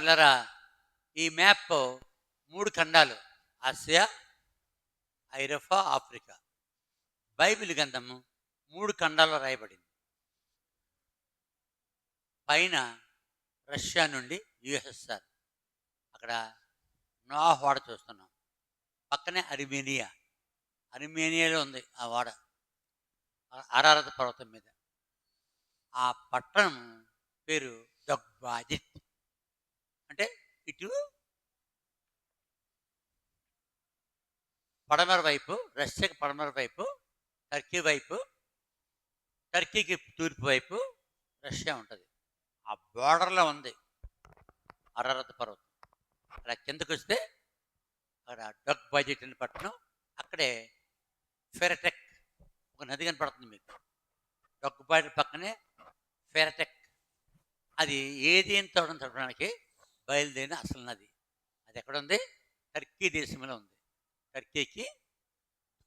పిల్లరా ఈ మ్యాప్ మూడు ఖండాలు. ఆసియా ఐరోపా ఆఫ్రికా. బైబిల్ గ్రంథము మూడు ఖండాల్లో రాయబడింది. పైన రష్యా నుండి యుఎస్ఎస్ఆర్. అక్కడ నోహ్ వాడ చూస్తున్నాం. పక్కనే అర్మేనియా. అర్మేనియాలో ఉంది ఆ వాడ. అరారత పర్వతం మీద. ఆ పట్టణం పేరు దొగ్బాజిత్. అంటే ఇటు పడమర వైపు రష్యాకి పడమర వైపు టర్కీ వైపు టర్కీకి తూర్పు వైపు రష్యా ఉంటుంది. ఆ బోర్డర్లో ఉంది అరరత పర్వతం. అక్కడ కిందకు వస్తే అక్కడ డగ్ బడ్జెట్ అని పట్టణం అక్కడే ఫెరటెక్ ఒక నది కనపడుతుంది మీకు. డగ్ బడ్జెట్ పక్కనే ఫెరటెక్. అది ఏది అని చూడడం తప్పడానికి బయలుదేరిన అసలు నది. అది ఎక్కడ ఉంది టర్కీ దేశంలో ఉంది. టర్కీకి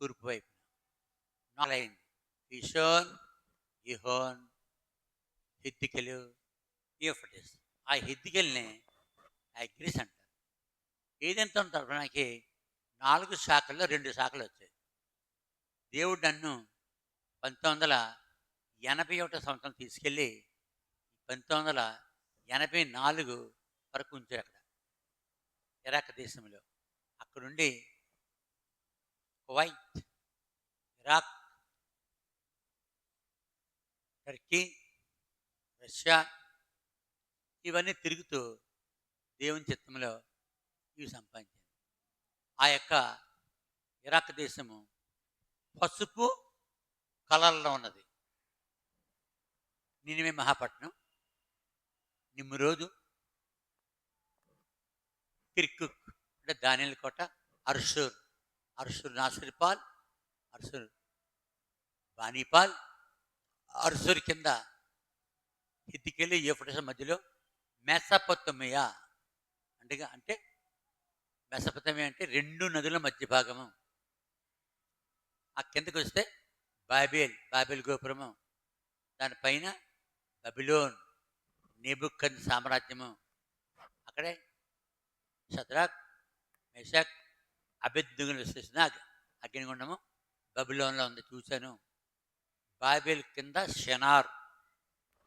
తూర్పు వైపు నాలైంది ఇషోన్ ఇహోన్ హిద్దికెలు యూఫటిస్ ఆ హిద్దికెల్ని అగ్రిస్ అంటారు. ఏదెంత తరపునకి నాలుగు శాఖల్లో రెండు శాఖలు వచ్చాయి. దేవుడు నన్ను పంతొమ్మిది వందల ఎనభై ఒకటో సంవత్సరం తీసుకెళ్ళి పంతొమ్మిది వందల ఎనభై నాలుగు వరకు ఉంచారు అక్కడ. ఇరాక్ దేశంలో. అక్కడుండి కువైట్ ఇరాక్ టర్కీ రష్యా ఇవన్నీ తిరుగుతూ దేవుని చిత్తంలో ఇవి సంపాదించాను ఆ యొక్క ఇరాక్ దేశము పసుపు కలర్లో ఉన్నది. నినివే మహాపట్నం నిమ్రోజు కిర్కుక్ అంటే దానిల కోట అర్షూర్. అర్షూర్ నాసిర్పాల్ అర్షూర్ బానీపాల్ అర్షూర్ కింద హిద్దికెళ్ళి యూఫ్రటిస్ మధ్యలో మెసపొత్తమియా అంటే అంటే మెసపొత్తమియా అంటే రెండు నదుల మధ్య భాగము. ఆ కిందకు వస్తే బాబేల్ బాబేల్ గోపురము దానిపైన బబిలోన్ నేబుక్కన్ సామ్రాజ్యము. అక్కడే షద్రాక్ మెషక్ అభిద్దుగులు విశ్లేషణ అగ్నిగుండము బబిలోన్లో ఉంది చూశాను. బాబిల్ కింద షెనార్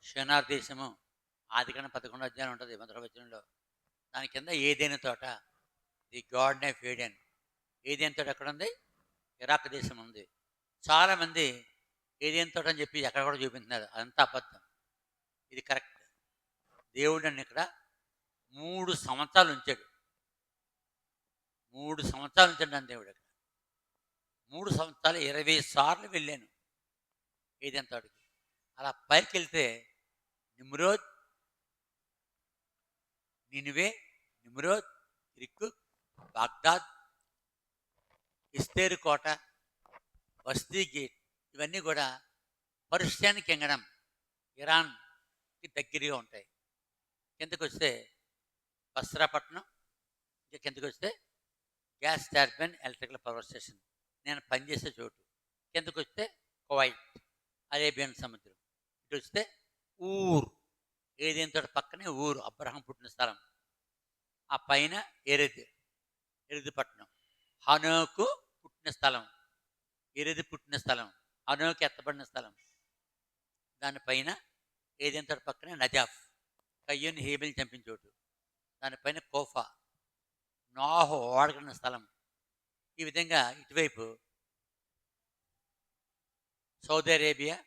షెనార్ దేశము ఆదికన్నా పదకొండు అధ్యాయం ఉంటుంది మధురవచనంలో దాని కింద ఏదైనా తోట ది గాడ్ నైఫ్ ఫేడెన్ ఏదైనా తోట ఎక్కడ ఉంది? ఇరాక్ దేశం ఉంది. చాలామంది ఏదైనా తోట అని చెప్పి ఎక్కడ కూడా చూపించినారు అదంతా అబద్ధం. ఇది కరెక్ట్. దేవుడు నన్ను ఇక్కడ మూడు సంవత్సరాలు ఉంచాడు. మూడు సంవత్సరాలు నుంచి నన్ను దేవుడు అక్కడ. మూడు సంవత్సరాలు ఇరవై సార్లు వెళ్ళాను. ఏదైనా తోటకి అలా పైకి వెళ్తే నిమ్రోద్ నినివే నిమ్రోద్ ఇరుక్కు బాగ్దాద్ ఇస్తేరు కోట బస్తీ గేట్ ఇవన్నీ కూడా పర్షియన్ కింగడం ఇరాన్కి దగ్గరగా ఉంటాయి. కిందకు వస్తే బస్రాపట్నం ఇంకా కిందకు వస్తే gas turbine electrical power station. నేను పనిచేసే చోటు. కిందకు వస్తే కువైట్ అరేబియన్ సముద్రం. ఇటు వస్తే ఊరు ఏదేంతో పక్కనే ఊరు. అబ్రహం పుట్టిన స్థలం. ఆ పైన ఎరిది ఎరిది పట్టణం. హనోకు పుట్టిన స్థలం. ఎరిది పుట్టిన స్థలం. హనోకు ఎత్తబడిన స్థలం. దానిపైన ఏదేంతో పక్కనే నజాఫ్. కయ్యూని హేబిల్ చంపిన చోటు. దానిపైన కోఫా. నోహో వాడుకున్న స్థలం. ఈ విధంగా ఇటువైపు సౌదీ అరేబియా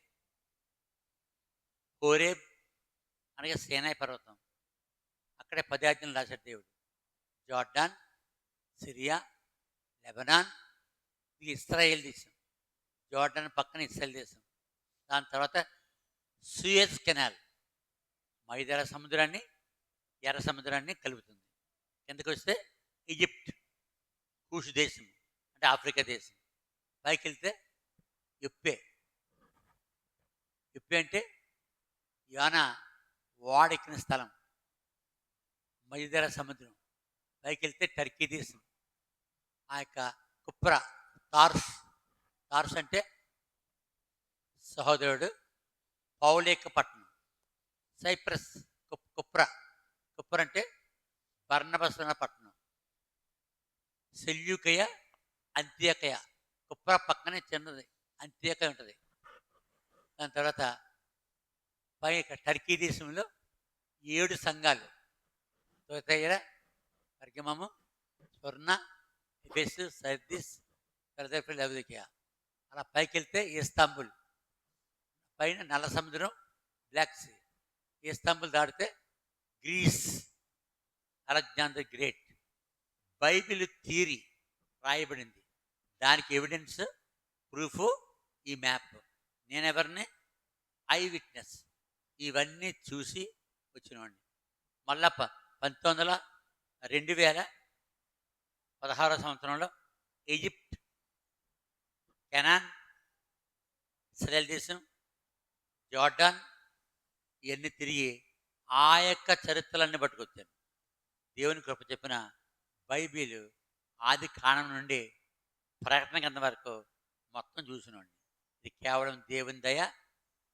హోరేబ్ అనగా సేనాయి పర్వతం. అక్కడే పదాజ్ఞలు రాశాడు దేవుడు. జార్డాన్ సిరియా లెబనాన్ ఇది ఇస్రాయేల్ దేశం. జార్డాన్ పక్కన ఇస్రాయేల్ దేశం. దాని తర్వాత సూయజ్ కెనాల్ మైదార సముద్రాన్ని ఎర్ర సముద్రాన్ని కలుపుతుంది. కిందకు వస్తే ఈజిప్ట్ కూష్ దేశం అంటే ఆఫ్రికా దేశం. పైకి వెళ్తే ఇప్పే ఇప్పే అంటే యానా వాడెక్కిన స్థలం. మధ్యధర సముద్రం. పైకి వెళ్తే టర్కీ దేశం. ఆ యొక్క కుప్ర తార్స్. తార్స్ అంటే సహోదరుడు పౌలేక పట్టణం సైప్రస్ కుప్- కుప్ర. కుప్ర అంటే పర్ణపసన పట్టణం సెల్యూకయ అంత్యకయ. కుప్ర పక్కనే చిన్నది అంత్యకయ ఉంటుంది. దాని తర్వాత పై టర్కీ దేశంలో ఏడు సంఘాలు. తోతయ్య పర్గమము స్వర్ణ ఎఫెస్ సర్దిస్ ఫిలదెల్ఫియా లవదికియా. అలా పైకి వెళ్తే ఇస్తాంబుల్. పైన నల్ల సముద్రం బ్లాక్ సీ. ఇస్తాంబుల్ దాటితే Greece. Alexander great. Bible theory రాయబడింది. దానికి ఎవిడెన్స్ ప్రూఫ్ ఈ మ్యాప్. నేనెవరిని? Eye witness. ఇవన్నీ చూసి వచ్చినవాడిని. మళ్ళా పంతొమ్మిది వందల రెండు వేల పదహారో సంవత్సరంలో ఈజిప్ట్ కెనాన్ ఇస్రాయల్ దేశం జార్డాన్ ఇవన్నీ తిరిగి ఆ యొక్క చరిత్రలన్నీ పట్టుకొచ్చాను. దేవుని కృప చెప్పిన బైబిల్ ఆది కాణం నుండి ప్రకటన కింద వరకు మొత్తం చూసినండి ఇది కేవలం దేవుని దయ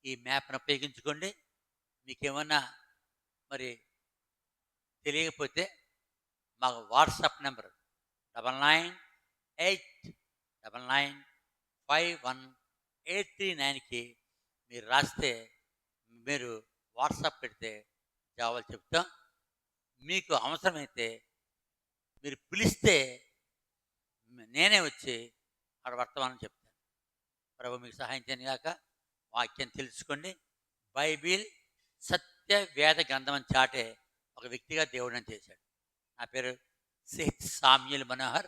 ఈ మ్యాప్ను ఉపయోగించుకోండి. మీకేమన్నా మరి తెలియకపోతే మాకు WhatsApp number double nine eight double nine five one eight three నైన్కి మీరు రాస్తే మీరు వాట్సాప్ పెడితే జవాబులు చెప్తాం. మీకు అవసరమైతే మీరు పిలిస్తే నేనే వచ్చి అక్కడ వర్తమానం చెప్తాను. ప్రభు మీకు సహాయం చేయను వాక్యం తెలుసుకోండి. బైబిల్ సత్య వేద గ్రంథం అని చాటే ఒక వ్యక్తిగా దేవుడిని చేశాడు. నా పేరు సేత్ సామ్యుల్ మనోహర్.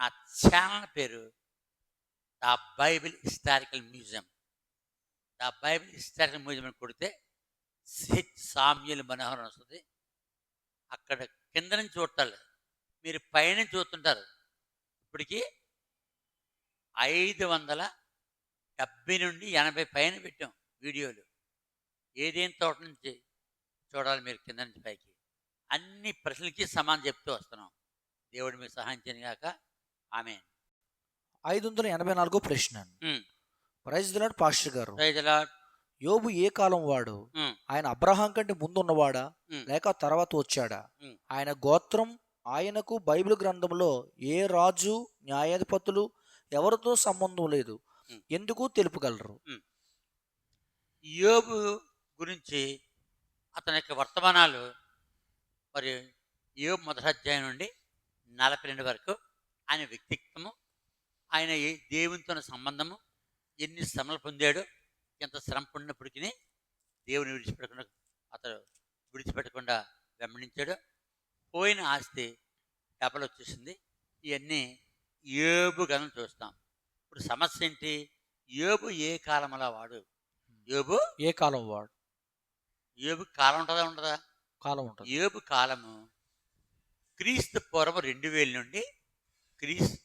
నా ఛానల్ పేరు the Bible historical museum. The Bible historical museum అని కొడితే సేత్ సామ్యుల్ మనోహర్ వస్తుంది. అక్కడ కింద నుంచి చూడాలి మీరు పైన చూస్తుంటారు. ఇప్పటికి ఐదు వందల డెబ్బై నుండి ఎనభై పైన పెట్టాం వీడియోలు. ఏదేం తోట నుంచి చూడాలి మీరు కింద నుంచి పైకి. అన్ని ప్రశ్నలకి సమానం చెప్తూ వస్తున్నాం. దేవుడు మీకు సహాయం గాక. ఆమె ఐదు వందల ఎనభై నాలుగో ప్రశ్న. ప్రైజ్ దిలాడ్ పాస్టర్ గారు. యోబు ఏ కాలం వాడు. ఆయన అబ్రహాం కంటే ముందు ఉన్నవాడా. లేక తర్వాత వచ్చాడా. ఆయన గోత్రం ఆయనకు బైబిల్ గ్రంథంలో ఏ రాజు న్యాయాధిపతులు ఎవరితో సంబంధం లేదు. ఎందుకు తెలుపగలరు? యోబు గురించి అతని యొక్క వర్తమానాలు మరి యోబు మొదటి అధ్యాయం నుండి నలభై రెండు వరకు ఆయన వ్యక్తిత్వము ఆయన దేవునితో సంబంధము ఎన్ని శ్రమలు పొందాడు ఎంత శ్రమ పొందినప్పటికీ దేవుని విడిచిపెట్టకుండా అతడు విడిచిపెట్టకుండా వెంబడించాడు. పోయిన ఆస్తి వచ్చేసింది ఇవన్నీ యోబు గణం చూస్తాం. ఇప్పుడు సమస్య ఏంటి యోబు ఏ కాలంలో వాడు? యోబు ఏ కాలం వాడు? యోబు కాలం ఉంటుందా ఉండదా? కాలం ఉంటుంది. యోబు కాలము క్రీస్తు పూర్వం రెండు వేల నుండి క్రీస్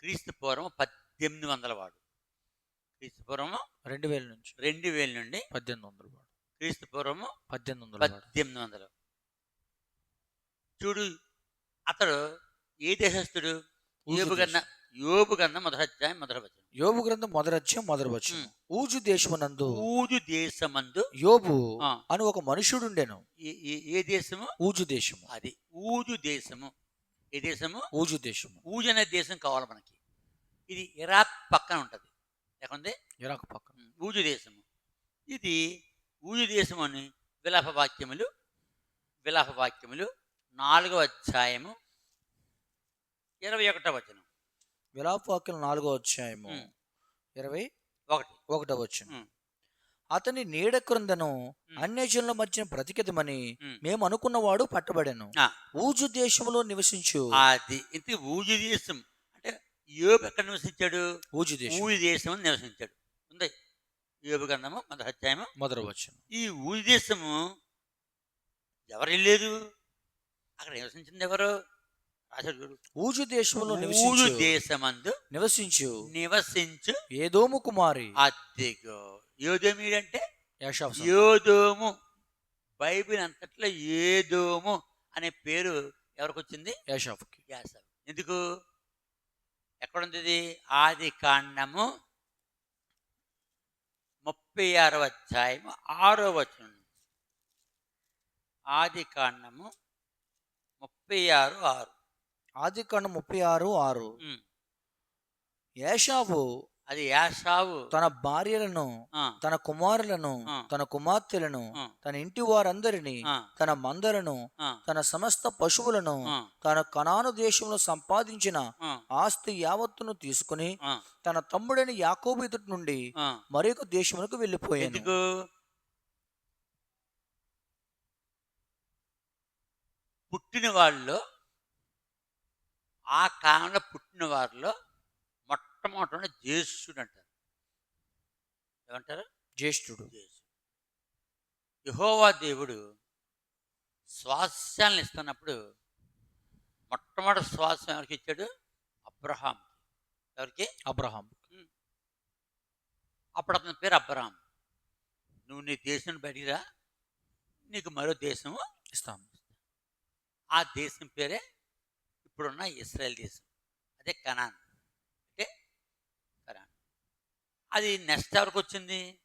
క్రీస్తు పూర్వం పద్దెనిమిది వందల వాడు. క్రీస్తు పూర్వము రెండు వేల నుంచి. రెండు వేల నుండి పద్దెనిమిది వందలు వాడు. క్రీస్తు పూర్వము పద్దెనిమిది వందలు పద్దెనిమిది వందలు. చూడు అతడు ఏ దేశస్థుడు? యోబు కన్నా దేశం. యోబు కన్నా మొదటి అధ్యాయం మొదటి వచనం. యోబు గ్రంథం మొదటి అధ్యాయం మొదటి. ఊజు దేశమునందు ఊజు దేశమందు యోబు అని ఒక మనుషుడుండెను ఏ- ఏ- ఏ దేశము? ఊజు దేశము. అది ఊజు దేశము. ఏ దేశము? ఊజు దేశము. ఊజు అనే దేశం కావాలి మనకి. ఇది ఇరాక్ పక్కన ఉంటుంది. లేకుంది ఇరాక్ పక్కన. ఊజు దేశము. ఇది ఊజు దేశం అని విలాప వాక్యములు విలాప వాక్యములు నాలుగవ అధ్యాయము ఇరవై ఒకటో వచనం. విలాపవాక్యం నాలుగో అధ్యాయము. ఇరవై ఒకటి. ఒకటో వచ్చిన ఉమ్. అతని నీడ క్రిందను. అన్యజనుల మధ్య బ్రతికిదమని. మేము అనుకున్నవాడు పట్టబడెను. ఊజు దేశంలో నివసించు. అది ఇంత ఊజు దేశం. అంటే యోబు ఎక్కడ నివసించాడు? ఊజు దేశం. ఊజు దేశం అని నివసించాడు. ఉంది. యోబు గ్రంథము మొదటి అధ్యాయము. మొదటి వచ్చిన ఈ ఊజు దేశము ఎవరు వెళ్ళలేదు అక్కడ నివసించింది ఎవరు? ఊజు దేశంలో ఊజు నివసించు. దేశమందు నివసించు. నివసించు. ఏదోము కుమారి. అద్దెగో యోదోమీడంటే. యోదోము బైబిల్ అంతట్లో ఏదోము అనే పేరు ఎవరికి వచ్చింది యాషావుకి యాసవ్ ఎందుకు? ఎక్కడుంది ఇది? ఆది కాండము ముప్పై ఆరవ అధ్యాయము ఆరో వచనం. ఆది కాండము ముప్పై ఆరు ఆరు. ఆది కాండం ముప్పై ఆరు ఆరు. ఏషావు అది యాషావు తన భార్యలను తన కుమారులను. తన కుమార్తెలను తన ఇంటి వారందరినీ తన మందలను తన సమస్త పశువులను తన కనాను దేశంలో సంపాదించిన ఆస్తి యావత్తును తీసుకుని తన తమ్ముడైన యాకోబు ఎదుటి నుండి. మరొక దేశమునకు వెళ్ళిపోయాను. పుట్టిన వాళ్ళలో ఆ కాలంలో పుట్టిన వారిలో మొట్టమొదటి జ్యేష్ఠుడు అంటారు ఏమంటారు? జ్యేష్ఠుడు. యహోవా దేవుడు స్వాస్యాలను ఇస్తున్నప్పుడు మొట్టమొదటి శ్వాసం ఎవరికి ఇచ్చాడు? అబ్రహాం ఎవరికి? అబ్రహాం అప్పుడు అతని పేరు అబ్రహాం నువ్వు నీ దేశం బయటికి రా. నీకు మరో దేశము ఇస్తాం ఆ దేశం పేరే ఇప్పుడున్న ఇస్రాయల్ దేశం. అదే కనాన్. అంటే కనాన్. అది నెక్స్ట్ ఎవరికి వచ్చింది?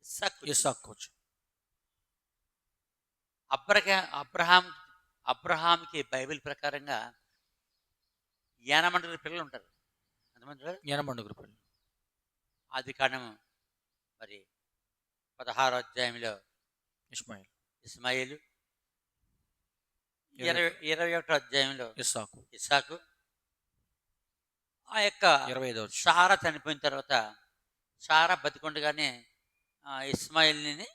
ఇస్సాకు. ఇస్సాకు అబ్రహా అబ్రహాం అబ్రహాంకి బైబిల్ ప్రకారంగా ఎనమంది పిల్లలు ఉంటారు. ఎంతమంది? ఎనమండుగు రూపాయలు ఆది కాండము మరి పదహారో అధ్యాయంలో ఇస్మాయిల్. ఇస్మాయిలు ఇరవై- ఇరవై ఒకటో అధ్యాయంలో ఇస్సాకు. ఇస్సాకు ఆ యొక్క ఇరవై ఐదో సారా చనిపోయిన తర్వాత సారా బతికుండగానే ఇస్మాయిల్ని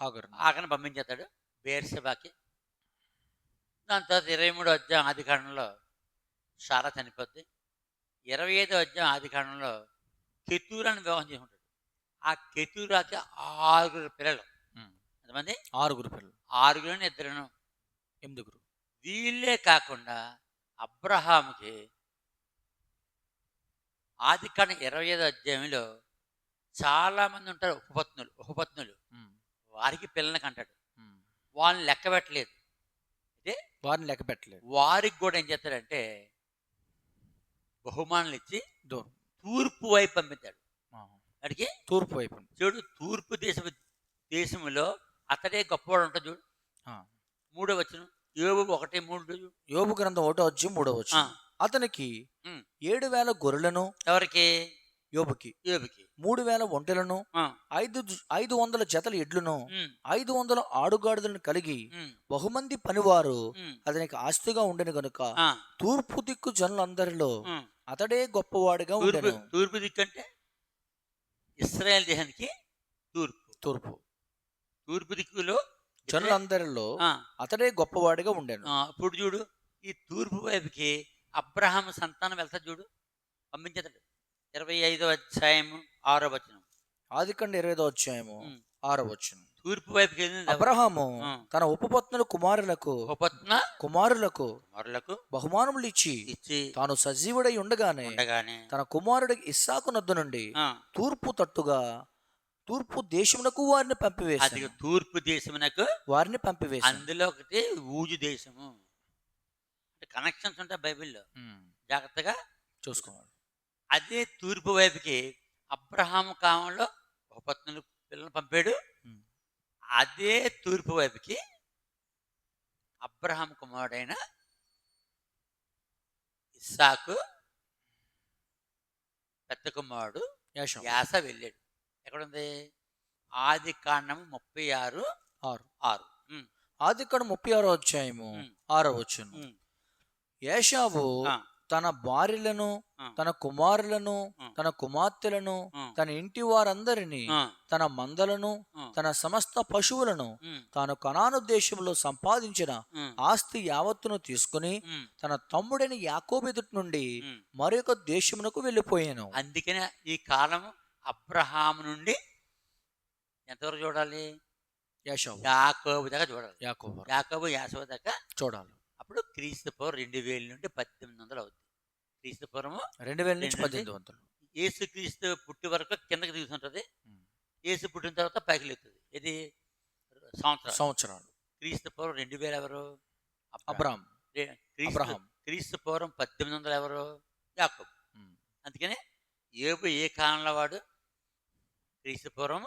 హాగర్ ఆకని పంపించేస్తాడు బేర్సెబాకి దాని తర్వాత ఇరవై మూడో అధ్యాయం ఆది కాండంలో సారా చనిపోద్ది. ఇరవై ఐదో అధ్యాయం ఆది కాండంలో కెతూరాని వివాహం చేసుకుంటాడు. ఆ కెతూరాకి ఆరుగురు పిల్లలు. ఎంతమంది? ఆరుగురు పిల్లలు. ఆరుగురు ఇద్దరును ఎనిమిదిగురు. వీళ్ళే కాకుండా అబ్రహాముకి ఆది కాండ ఇరవై ఐదో అధ్యాయంలో చాలా మంది ఉంటారు ఉపపత్నులు ఉపపత్నులు. వారికి పిల్లలకి అంటాడు. వాళ్ళని లెక్క పెట్టలేదు. వారిని లెక్క పెట్టలేదు. వారికి కూడా ఏం చేస్తాడంటే బహుమానాలు ఇచ్చి దూరం. తూర్పు వైపు పంపించాడు. అడిగి తూర్పు వైపు చూడు తూర్పు దేశ దేశంలో అతడే గొప్పవాడు ఉంటాడు చూడు. మూడో వచ్చిన ఏవు ఒకటి మూడు. యోబు గ్రంథం ఒకటో వచ్చి మూడో వచ్చి అతనికి. ఏడు వేల గొర్రెలను ఎవరికి? యోబుకి. ఏబుకి మూడు వేల ఒంటెలను ఐదు ఐదు వందల జతల ఎడ్లను ఐదు వందల ఆడుగాడులను కలిగి బహుమంది పనివారు అతనికి ఆస్తిగా ఉండెను గనుక తూర్పు దిక్కు జనులందరిలో. అతడే గొప్పవాడిగా ఉండెను. తూర్పు దిక్కు అంటే ఇస్రాయేల్ దేశానికి తూర్పు. తూర్పు. తూర్పు దిక్కులో జనులందరిలో అతడే గొప్పవాడిగా ఉండెను. ఇప్పుడు చూడు ఈ తూర్పు వైపుకి అబ్రహాం సంతానం వెళ్తా చూడు. పంపించేతాడు ఇరవై ఐదో అధ్యాయము ఆరో వచనం. ఆది కండ ఇరవై ఐదో అధ్యాయము. ఆరో వచ్చును తూర్పు వైపుకి? అబ్రహాము. తన ఉపపత్నుల కుమారులకు ఉపపత్న కుమారులకు మరులకు బహుమానములు ఇచ్చి ఇచ్చి తాను సజీవుడై ఉండగానే ఉండగానే తన కుమారుడి ఇస్సాకు నద్దు నుండి తూర్పు తట్టుగా తూర్పు దేశమునకు వారిని అది పంపివేసి తూర్పు దేశమునకు వారిని పంపివేసి అందులో ఒకటి ఊజు దేశము. అంటే కనెక్షన్స్ ఉంటాయి బైబిల్లో. జాగ్రత్తగా చూసుకోవాలి. అదే తూర్పు వైపుకి అబ్రహాము కాలంలో ఉపపత్నులు పిల్లలు పంపాడు. అదే తూర్పు వైపుకి అబ్రహాం కుమారుడైన ఇస్సాకు పెద్ద కుమారుడు యాస వెళ్ళాడు. ఎక్కడుంది? ఆది కాండము ముప్పై ఆరు. ఆరు. ఆరు ఆది ఇక్కడ ముప్పై ఆరో అధ్యాయము ఆరో వచ్చును ఏషావు తన భార్యలను తన కుమారులను. తన కుమార్తెలను తన ఇంటి వారందరినీ తన మందలను తన సమస్త పశువులను తాను కనాను దేశంలో సంపాదించిన ఆస్తి యావత్తును తీసుకుని తన తమ్ముడైన యాకోబెదుటి నుండి. మరొక దేశమునకు వెళ్ళిపోయాను. అందుకనే ఈ కాలం అబ్రహాము నుండి ఎంతవరకు చూడాలి? యాకోబు. దాకా చూడాలి. యాకోబు యాకోబు యాసవ దాకా చూడాలి. అప్పుడు క్రీస్తు పూర్వం రెండు వేల నుండి పద్దెనిమిది వందలు అవుతుంది క్రీస్తు పూర్వము రెండు వేల నుంచి పద్దెనిమిది వందలు. యేసు క్రీస్తు పుట్టి వరకు కిందకి ఉమ్. యేసు పుట్టిన తర్వాత పైకి లేస్తుంది ఇది సంవత్సరం సంవత్సరాలు. క్రీస్తు పూర్వం రెండు వేల ఎవరు? అబ్రాహం. అబ్రహాం. క్రీస్తు పూర్వం పద్దెనిమిది వందలు ఎవరు? యాకోబు. అందుకనే ఏబు ఏ కాలంలో వాడు క్రీస్తు పూర్వం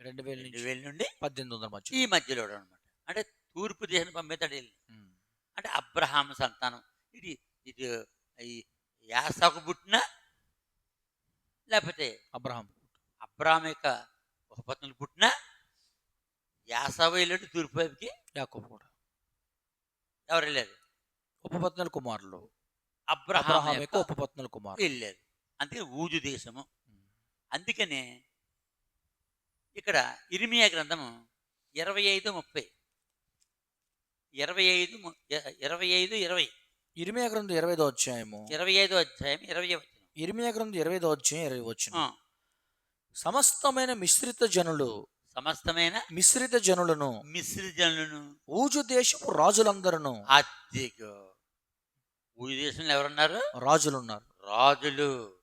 రెండు వేల రెండు వేల నుండి పద్దెనిమిది వందల మధ్య ఈ మధ్యలో అనమాట అంటే తూర్పు దేశాన్ని పంపిస్తాడు వెళ్ళి. అంటే అబ్రహాం సంతానం. ఇది ఇది ఈ యాసాకు పుట్టిన లేకపోతే అబ్రహాం అబ్రహాం యొక్క ఉపపత్నులు పుట్టిన యాసవ వెళ్ళాడు తూర్పు వైపుకి యాకోబు కూడా. ఎవరు వెళ్ళారు ఉపపత్నుల కుమారులు. అబ్రహాం యొక్క యొక్క ఉపపత్నుల కుమారులు. వెళ్ళారు అందుకని ఊజు దేశము. అందుకనే ఇక్కడ ఇరిమియా గ్రంథము ఇరవై ఐదు ముప్పై. ఇరవై ఐదు ఇరవై ఐదు ఇరవై. ఇరిమియా గ్రంథం ఇరవై ఐదో అధ్యాయము. ఇరవై ఐదో అధ్యాయం ఇరవై ఇరిమియా గ్రంథం ఇరవై ఐదో అధ్యాయం ఇరవై వచ్చిన సమస్తమైన మిశ్రిత జనులు సమస్తమైన మిశ్రిత జనులను మిశ్రి జనులను. ఊజు దేశపు రాజులందరూ అద్దెకు. ఊజు దేశంలో ఎవరున్నారు? రాజులు. ఆ,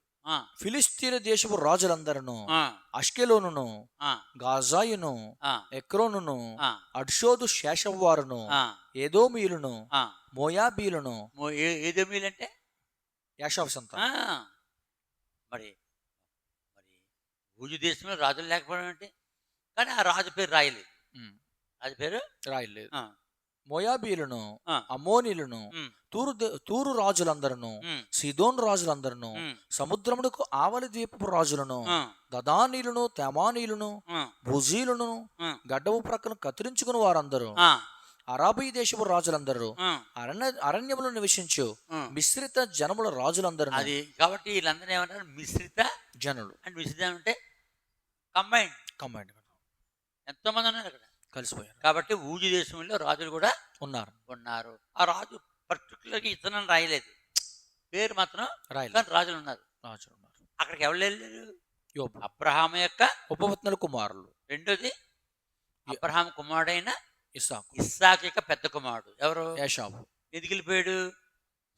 ఫిలిస్తీన్ దేశపు రాజులందరూ ఆ, అష్కెలోనును ఆ, గాజాయును ఆ, ఎక్రోనును ఆ, అడ్షోదు ఏదోమీయులను ఆ. మోయాబీలను ఏదో మీలంటే యాషావు సంతానం ఆ, మరి మరి ఊజు దేశంలో రాజులు లేకపోవడం అంటే కానీ ఆ రాజు పేరు రాయలేదు. రాజు పేరు? రాయలేదు. మోయాబీలను. అమోనీలను తూరు తూరు రాజులందరూ ఉమ్, సిదోన్ రాజులందరూ ఉమ్, సముద్రమునకు ఆవలి ద్వీపపు రాజులను తెమానీయులను ఆ, భుజీలను ఆ, గడ్డపు ప్రక్కన కత్తిరించుకుని వారందరూ అరాబీ దేశపు రాజులందరూ అరణ్య అరణ్యములు నివసించు. మిశ్రిత జనముల రాజులందరూ అది కాబట్టి వీళ్ళందరూ ఏమంటారు? మిశ్రిత జనులు. అండ్ మిశ్రిత అంటే కంబైన్ కంబైండ్ ఎంతో మంది ఉన్నారు అక్కడ. కలిసిపోయారు. కాబట్టి ఊజు దేశంలో రాజులు కూడా ఉన్నారు. ఉన్నారు. ఆ రాజు పర్టికులర్గా ఇతను రాయలేదు. పేరు మాత్రం రాయలు కానీ రాజులు ఉన్నారు రాజులు ఉన్నారు అక్కడికి ఎవరు వెళ్ళారు? యోబు. అబ్రహాం యొక్క ఉపపత్నుల కుమారులు. రెండోది అబ్రహాం కుమారుడైన ఇసాకు ఇస్సాక్ యొక్క పెద్ద కుమారుడు. ఎవరు? యాషాబు ఎందుకు వెళ్ళిపోయాడు?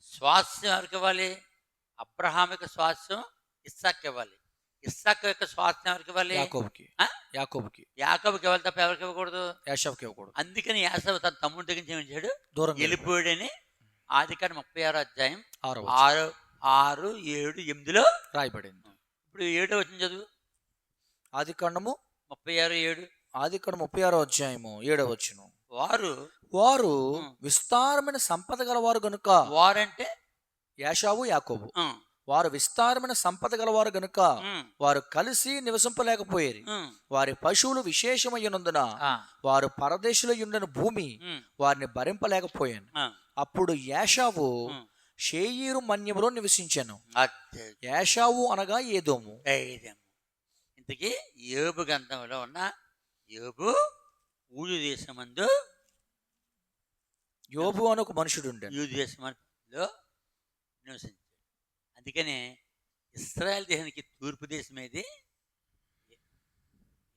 స్వాస్థ్యం ఎవరికి ఇవ్వాలి? అబ్రహాం యొక్క స్వాస్థ్యం ఇస్సాక్ ఇవ్వాలి. ఇస్సాక్ యొక్క స్వాస్థ్యం ఎవరికి ఇవ్వాలి? యాకోబుకి? యాకోబుకి. యాకబుకి ఇవ్వాలి తప్ప ఎవరికి ఇవ్వకూడదు? యాషాబుకి ఇవ్వకూడదు. అందుకని యాసవ్ తన తమ్ముడి దగ్గర నుంచి ఏం చేశాడు? దూరం వెళ్ళిపోయాడని ఆది కాడ ముప్పై ఆరో అధ్యాయం ఆరో ఆరు ఆరు ఏడు ఎనిమిదిలో రాయబడింది. ఇప్పుడు ఏడో వచ్చిన చదువు. ఆది కాండము ముప్పై ఆరు ఏడు. ఆది కాండం ముప్పై ఆరో అధ్యాయము ఏడవ వచ్చును వారు వారు. విస్తారమైన సంపద గలవారు గనుక వారంటే యాషావు యాకోబు. వారు విస్తారమైన సంపద గలవారు గనుక వారు కలిసి నివసింపలేకపోయేది వారి పశువులు విశేషమయ్యనందున వారు పరదేశుల ఉండని భూమి వారిని భరింపలేకపోయాను. అప్పుడు యాషావు. షేయీరు మన్యములో నివసించాను. యాషావు అనగా ఏదోము. ఇంతకీ యోబు గ్రంథంలో ఉన్న యోబు ఊజు దేశమందు యోబు అని ఒక మనుషుడు ఉండే యూదు దేశంలో నివసించాడు అందుకనే ఇస్రాయల్ దేశానికి తూర్పు దేశం ఏది?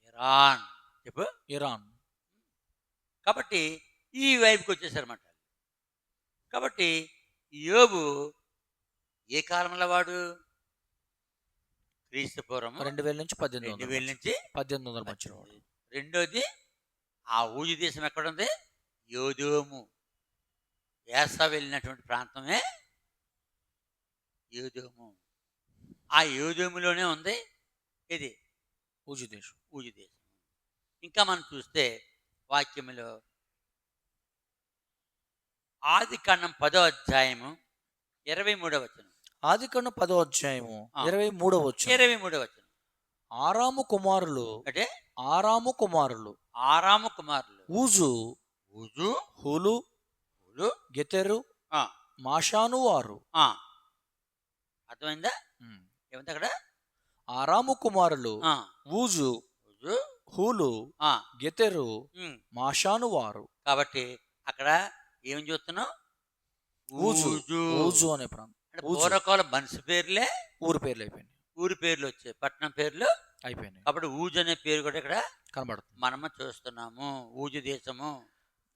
ఇరాన్. చెప్పు. ఇరాన్. కాబట్టి ఈ వైపుకి వచ్చేసారన్నమాట. కాబట్టి యోబు ఏ కాలంలో వాడు? క్రీస్తు పూర్వం రెండు వేల నుంచి పద్దెనిమిది రెండు వేల నుంచి పద్దెనిమిది వందల మధ్యలో. రెండోది ఆ ఊజు దేశం ఎక్కడుంది? యోదోము వేసా వెళ్ళినటువంటి ప్రాంతమే యోదోము ఆ యోదోములోనే ఉంది ఇది ఊజు దేశం ఊజు దేశం ఇంకా మనం చూస్తే వాక్యములో ఆది కాండం పదో అధ్యాయము ఇరవై మూడవ వచనం. ఆది కన్ను పదో అధ్యాయము. ఇరవై మూడవ వచ్చు ఇరవై మూడవ వచనం. ఆరాము కుమారులు అంటే? ఆరాము కుమారులు ఆరాము కుమారులు. ఊజు ఊజు హులు ఊలు, గెతెరు ఆ, మాషాను వారు ఆ. అర్థమైందా? ఏమంటే అక్కడ? ఆరాము కుమారులు ఊజు హూలు గెతెరు. మాషాను వారు. కాబట్టి అక్కడ ఏం చూస్తున్నాం ఊజు అనే ప్రాంతం. పూర్వకాల మనిషి పేర్లే? ఊరు పేర్లు అయిపోయినాయి. ఊరి పేర్లు వచ్చాయి పట్టణం పేర్లు? అయిపోయినాయి. కాబట్టి ఊజు అనే పేరు కూడా ఇక్కడ కనబడుతుంది. మనము చూస్తున్నాము. ఊజు దేశము.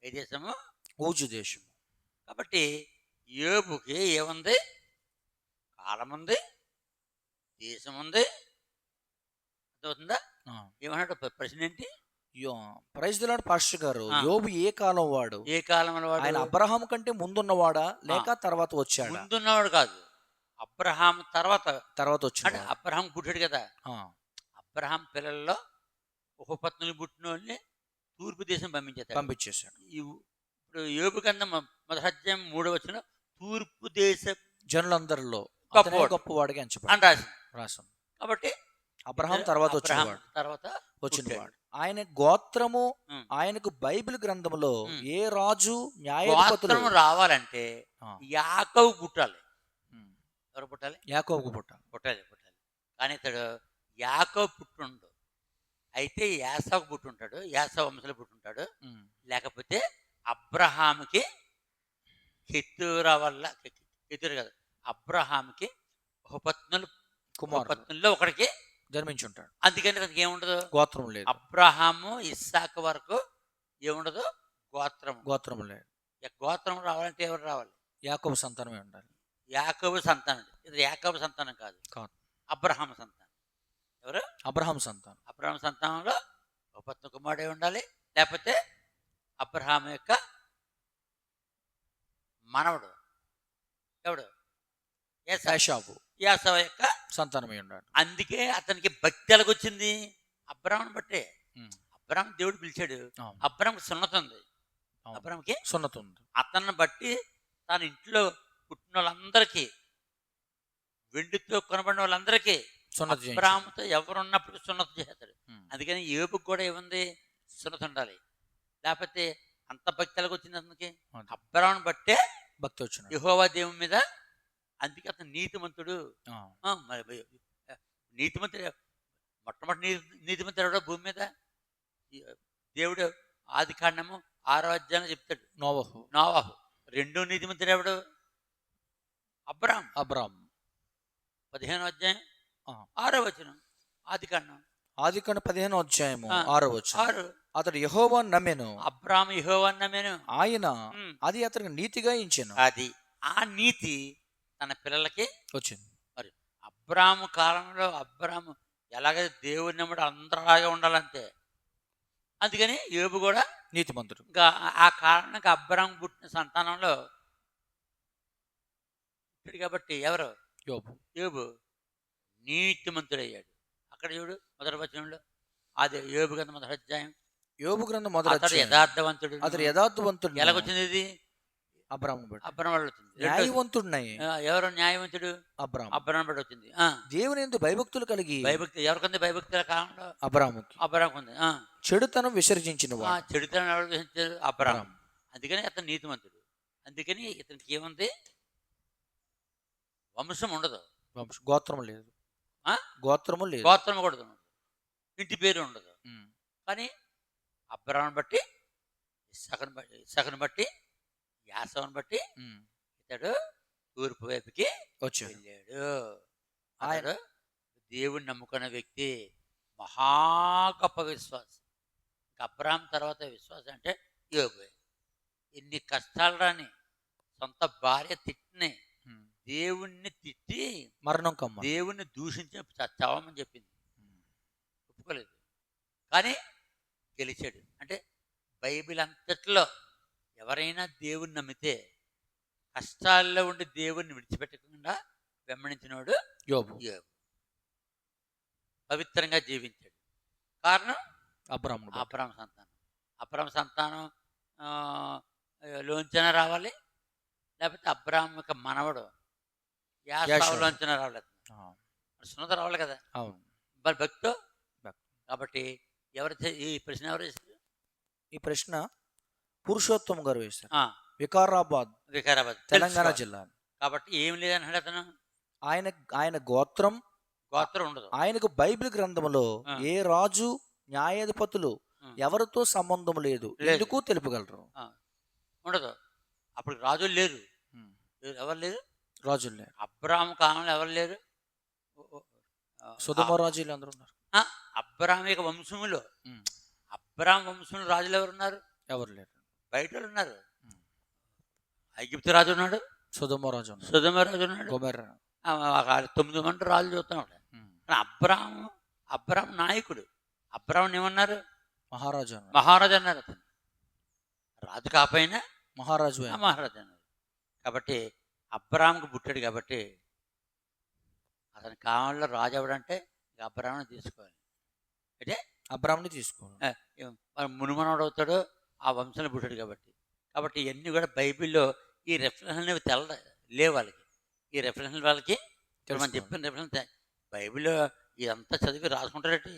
ఏ దేశము? ఊజు దేశం కాబట్టి ఏబుకి ఏముంది? కాలం ఉంది దేశం ఉంది అర్థమవుతుందా. ఏమన్నాడు? ప్ర- ప్రశ్న ఏంటి? యో- ప్రైజ్ దిలాడ్ పాస్టర్ గారు. యోబు ఏ కాలం వాడు? ఏ ఆయన వాడు? అబ్రహాం కంటే ముందున్నవాడా? లేక తర్వాత వచ్చాడా? ముందున్నవాడు కాదు. అబ్రహాం తర్వాత తర్వాత వచ్చాడు? అబ్రహాం పుట్టాడు కదా. అబ్రహాం పిల్లల్లో ఉపపత్నులు పుట్టిన వాళ్ళని తూర్పు దేశం పంపించేస్తాడు పంపించేశాడు. ఇప్పుడు యోబు గంధం మొదటి అధ్యాయం మూడో వచ్చిన తూర్పు దేశ జనులందరిలో గొప్పవాడు. గొప్పవాడిగా ఎంచబడి అని రాసింది. రాసం కాబట్టి అబ్రహాం తర్వాత వచ్చినవాడు. తర్వాత వచ్చినవాడు. ఆయన గోత్రము. ఆయనకు బైబిల్ గ్రంథములో ఉం. ఏ రాజు న్యాయాధిపతులు గోత్రం రావాలంటే. యాకవు పుట్టాలి. ఎవరు పుట్టాలి? యాకోబుకు పుట్టాలి. పుట్టాలి పుట్టాలి. కానీ ఇతడు యాకవ్ పుట్టుండు. అయితే యాసవ్ పుట్టుంటాడు యాసవ వంశలు పుట్టుంటాడు. లేకపోతే అబ్రహాముకి కెతుర వల్ల కెతురు కాదు. అబ్రహాముకి ఉపత్నులు కుమారుడు. ఉపత్నుల్లో ఒకడికి జన్మించుంటాడు. అందుకని అతనికి ఏముండదు? గోత్రం లేదు. అబ్రహాము ఇస్సాక్ వరకు ఏముండదు? గోత్రం గోత్రం లేదు. గోత్రం రావాలంటే ఎవరు రావాలి? యాకోబు సంతానమే ఉండాలి. యాకబు సంతానం. ఇది యాకబు సంతానం కాదు. కాదు. అబ్రహాం సంతానం. ఎవరు? అబ్రహాం సంతానం. అబ్రహాం సంతానంలో ఉపత్న కుమారుడే ఉండాలి. లేకపోతే అబ్రహాం యొక్క మనవడు. ఎవడు? యాషాబు యాసవ యొక్క సంతానమే ఉండాలి అందుకే అతనికి భక్తి ఎలాగొచ్చింది అబ్రహాం బట్టే ఉం. అబ్రహాం దేవుడు పిలిచాడు అవును. అబ్రహాంకి సున్నత ఉంది అవును. అబ్రహాంకి సున్నత ఉంది అతన్ని బట్టి తన ఇంట్లో పుట్టిన వాళ్ళందరికీ వెండితో కొనబడిన వాళ్ళందరికీ సున్నత. అబ్రాహ్మతో ఎవరున్నప్పుడు సున్నత చేస్తాడు. అందుకని ఏపుకు కూడా ఏముంది సున్నత ఉండాలి లేకపోతే అంత భక్తులకు వచ్చింది అతనికి. అబ్రాహ్మణ్ బట్టే భక్తి వచ్చినాడు యహోవా దేవుని మీద అందుకే అతను నీతిమంతుడు. నీతిమంతుడు మొట్టమొదటి నీతి నీతిమంతుడు ఎవడో భూమి మీద? దేవుడు ఆది కాండము ఆరో అధ్యాయంలో చెప్తాడు. నోవహు. నోవాహు. రెండో నీతిమంతుడు ఎవడు? అబ్రాహం. అబ్రామ్ పదిహేను అధ్యాయం. ఆరో వచనం. ఆది కాండం. ఆది కాండ పదిహేను అధ్యాయము. ఆరో వచ్చు ఆరు. అతడు యహోవా నమ్మెను. అబ్రాహం యెహోవన్న నేను ఆయన అది అతనికి నీతిగా ఇచ్చాను అది ఆ నీతి తన పిల్లలకి వచ్చింది. అబ్రాము కాలంలో అబ్రాము ఎలాగైతే దేవుని నమ్ముడు అందరిలాగే ఉండాలంతే అందుకని యోబు కూడా నీతిమంతుడు. ఇంకా ఆ కారణంగా అబ్రాము పుట్టిన సంతానంలో పుట్టాడు కాబట్టి ఎవరు? యోబు. యోబు నీతిమంతుడయ్యాడు. అక్కడ చూడు మొదటి వచనంలో అది యోబు కదా మొదటి అధ్యాయం. యోబు గ్రంథం మొదటి. యథార్థవంతుడు అతడు యథార్థవంతుడు ఎలాగొచ్చింది ఇది? అబ్రాము బట్టి. అబ్రం వల్ల వచ్చింది. రెండోది, న్యాయవంతుడినై. ఆ, ఎవరు న్యాయవంతుడు? అబ్రాము అబ్రం బట్టి వచ్చింది. ఆ, దేవుని ఎందు భయభక్తులు కలిగి భయభక్తి ఎవరికుంది భయభక్తుల కాలంలో అబ్రాముకి అబ్రాం ఉంది ఆ, చెడుతనం విసర్జించిన చెడుతనం ఎవరు గ్రహించారు అబ్రాం అబ్రాము. అందుకని అతను నీతిమంతుడు. అందుకని ఇతనికి ఏముంది? వంశం ఉండదు. వంశ- గోత్రము లేదు. ఆ? గోత్రము లేదు. గోత్రం కూడా ఇంటి పేరు ఉండదు. కానీ అబ్రాను బట్టి ఇస్సాకును బట్టి ఇస్సాకును బట్టి యాసవను బట్టి. ఇతడు తూర్పు వైపుకి వచ్చాడు. వెళ్ళాడు. ఆయన- దేవుణ్ణి నమ్ముకున్న వ్యక్తి మహా గొప్ప విశ్వాసం. అబ్రాహం తర్వాత విశ్వాసం అంటే యోగు ఎన్ని కష్టాలు రాని సొంత భార్య తిట్టిని. దేవుణ్ణి తిట్టి మరణం కమ్మ. దేవుణ్ణి దూషించి చచ్చావమని చెప్పింది. ఒప్పుకోలేదు. కానీ గెలిచాడు. అంటే బైబిల్ అంతట్లో ఎవరైనా దేవుణ్ణి నమ్మితే కష్టాల్లో ఉండి దేవుణ్ణి విడిచిపెట్టకుండా వెంబడించినవాడు యోబు. యోబు. పవిత్రంగా జీవించాడు. కారణం? అబ్రాము అబ్రాహం సంతానం. అబ్రాహం సంతానం ఆ, లోంచైనా రావాలి లేకపోతే అబ్రాహం యొక్క మనవడు యాషావు. యాసావులోంచైనా రావాలి. సున్నత రావాలి కదా? అవును. మరి భక్తో. కాబట్టి ఎవరు ఈ ప్రశ్న ఎవరు ఈ ప్రశ్న పురుషోత్తం గారు వేశారు. వికారాబాద్ వికారాబాద్. తెలంగాణ. జిల్లా. కాబట్టి ఏం లేదన్నాడు అతను? ఆయన ఆయన గోత్రం గోత్రం ఉండదు. ఆయనకు బైబిల్ గ్రంథములో ఆ. ఏ రాజు న్యాయాధిపతులు. ఎవరితో సంబంధం లేదు. ఎందుకు తెలుపగలరు? ఉండదు. అప్పుడు రాజులు లేరు. లేరు. ఎవరు లేరు? రాజులే అబ్రాహం కాలంలో ఎవరు లేరు? ఓ- ఓ- ఆ, సుధమ రాజులు అందరూ ఉన్నారు. అబ్రాహం యొక్క వంశములో. అబ్రాహం వంశంలో రాజులు ఎవరు ఉన్నారు ఎవరు లేరు. బయట వాళ్ళు ఉన్నారు. ఐగిప్తు రాజు ఉన్నాడు సుధమ రాజు ఉన్నారు సుధమ రాజు ఉన్నాడు తొమ్మిది మంది రాజు చూస్తున్నాడు. అబ్రాహం అబ్రాహం నాయకుడు. అబ్రాహం ఏమన్నారు? మహారాజు మహారాజు అన్నారు అతను. రాజు కాపోయినా మహారాజు మహారాజు అన్నారు కాబట్టి అబ్రాహాంకు పుట్టాడు కాబట్టి అతని కాలంలో రాజు ఎవడంటే అబ్రాహ్మణ్ తీసుకోవాలి. అబ్రామ్ని తీసుకోవాలి. మరి మునుమనోడు అవుతాడు. ఆ వంశంలో పుట్టాడు కాబట్టి. కాబట్టి ఇవన్నీ కూడా బైబిల్లో ఈ రెఫరెన్స్ అనేవి తెల్ల లేవు వాళ్ళకి. ఈ రెఫరెన్స్ వాళ్ళకి ఇప్పుడు మనం. చెప్పిన రెఫరెన్స్ బైబిల్లో ఇదంతా చదివి రాసుకుంటాడటి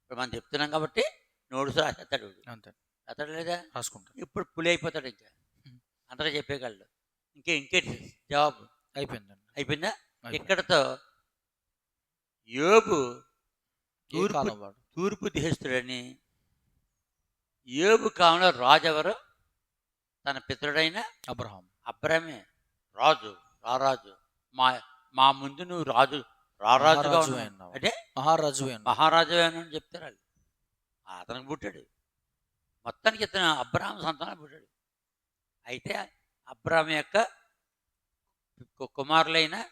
ఇప్పుడు మనం చెప్తున్నాం కాబట్టి నోట్స్ రాసేస్తాడు. అంతే. అతడు లేదా? రాసుకుంటారు ఇప్పుడు పులి అయిపోతాడు ఇంకా. అందరూ చెప్పేయగలడు. ఇంకే ఇంకేంటి? జవాబు. అయిపోయిందండి. అయిపోయిందా. ఇక్కడతో యోబు తూర్పు తూర్పు దేశస్తుడని యోబు కాలంలో రాజు ఎవరు తన పితరుడైన అబ్రహాం. అబ్రహమే. రాజు రారాజు. మా మా ముందు నువ్వు రాజు రారాజుగా ఉన్నావు. అంటే? మహారాజు. మహారాజు అని చెప్తారు వాళ్ళు. అతనికి పుట్టాడు. మొత్తానికి ఇతను అబ్రహాం సంతానం పుట్టాడు. అయితే అబ్రహాం యొక్క కుమారులైన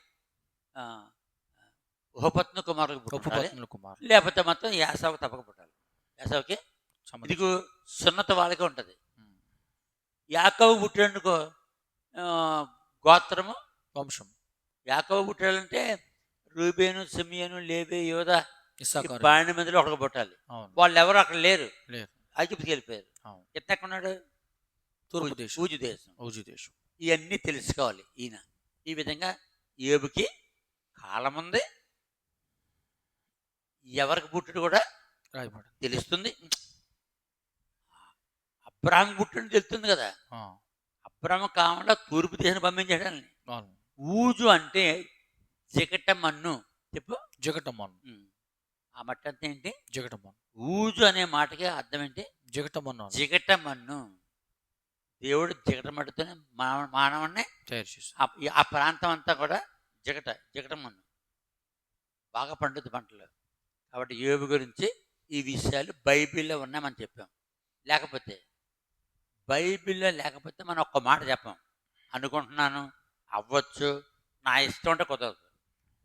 ఉపపత్ని కుమారులకు గొప్ప పుట్టాలి. పత్నుల కుమారు లేకపోతే మొత్తం యాసవకు తప్పక పుట్టాలి. యాసవకి సంబంధం. ఇదిగో సున్నత వాళ్ళకే ఉంటుంది. యాకవ పుట్టాడుకో గోత్రము? వంశం యాకవ పుట్టాడంటే రూబేను సిమియను లేబే యోధ బాణి మందిలో ఒకటి పుట్టాలి. వాళ్ళు ఎవరు అక్కడ లేరు. లేరు. ఐగుప్తికి వెళ్ళిపోయారు. ఎక్కడ ఉన్నాడు తూర్పు దేశం. ఊజు దేశం. ఊజు దేశం. ఇవన్నీ తెలుసుకోవాలి ఈయన. ఈ విధంగా ఏబుకి కాలం ఉంది ఎవరికి పుట్టుడు కూడా తెలుస్తుంది. అబ్రాహం పుట్టుడు తెలుస్తుంది కదా. ఆ, అబ్రాహ్మ కాకుండా తూర్పు దేశం పంపించాడని ఊజు అంటే చికట మన్ను. చెప్పు. జగటమ్మన్ ఉమ్. ఆ మట్టి అంతా ఏంటి జగటమ్మన్ ఊజు అనే మాటకి అర్థం ఏంటి? జగటమ్మన్ జిగట మన్ను. దేవుడు జిగట మట్టితోనే మానవ మానవుణ్ణి తయారు చేసి ఆ ప్రాంతం అంతా కూడా జిగట జిగట మన్ను. బాగా పండుద్ది పంటలు. కాబట్టి యోబు గురించి ఈ విషయాలు బైబిల్లో ఉన్నాయని చెప్పాం. లేకపోతే బైబిల్లో లేకపోతే మనం ఒక్క మాట చెప్పాం. అనుకుంటున్నాను అవ్వచ్చు నా ఇష్టం అంటే కుదరదు.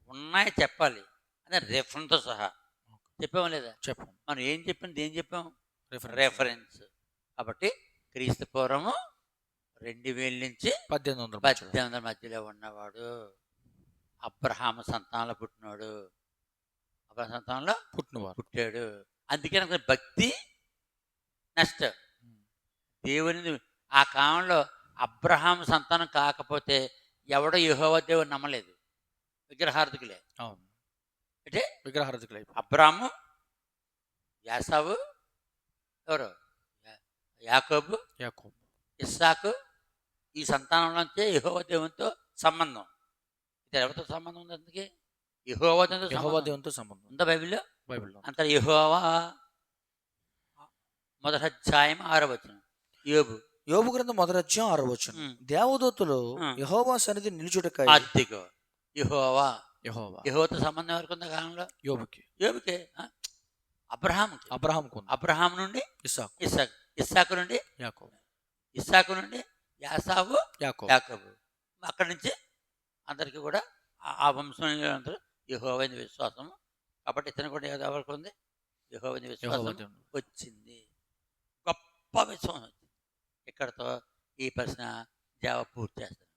ఉన్నాయి చెప్పాలి. అదే రెఫరెన్స్తో సహా. చెప్పాం లేదా? చెప్పండి మనం ఏం చెప్పింది ఏం చెప్పాం? రెఫరెన్స్ రెఫరెన్స్ కాబట్టి క్రీస్తు పూర్వము రెండు వేల నుంచి పద్దెనిమిది వందల. పద్దెనిమిది వందల మధ్యలో ఉన్నవాడు. అబ్రహాం సంతానంలో పుట్టినాడు. అబ్రహాం సంతానంలో పుట్టినవారు పుట్టాడు. అందుకని అతని భక్తి నెక్స్ట్ ఉమ్. దేవుని ఆ కాలంలో అబ్రహాం సంతానం కాకపోతే ఎవడో యెహోవా దేవుడు నమ్మలేదు. విగ్రహార్థకులే అవును. అంటే విగ్రహారధికులు అయిపోయి అబ్రాము యాసావు ఎవరు? యాకోబు యాకోబు. ఇస్సాకు ఈ సంతానం నుంచే యెహోవా దేవునితో సంబంధం. ఇది ఎవరితో సంబంధం ఉంది అందుకే? యెహోవా దేవునితో సంబంధం. ఉందా బైబిల్లో? బైబిల్లో. అంత యెహోవా మొదటి అధ్యాయం ఆరో వచ్చిన యోబు. యోబు గ్రంథం మొదటి అధ్యాయం ఆరో వచ్చిన. దేవదూతలు. యెహోవా సన్నిధి నిలుచుటకై అద్దిగో యెహోవా. యెహోవా. యెహోవాతో సంబంధం ఎవరికి ఉంది కాలంలో? యోబుకి. యోబుకే అబ్రహాంకు ఉంది. అబ్రహాం నుండి ఇస్సాకు. ఇస్సాకు. ఇస్సాకు నుండి యాకోబు. ఇస్సాకు నుండి యాసావు యాకోబు. యాకోబు. అక్కడి నుంచి అందరికీ కూడా ఆ- వంశంలో అందరూ యహోవైన విశ్వాసము. కాబట్టి ఇతను కూడా ఏదో ఎవరికి ఉంది? యహోవైన యెహోవా విశ్వాసం వచ్చింది. గొప్ప విశ్వాసం. ఇక్కడతో ఈ ప్రశ్న జవాబు పూర్తి చేస్తాను.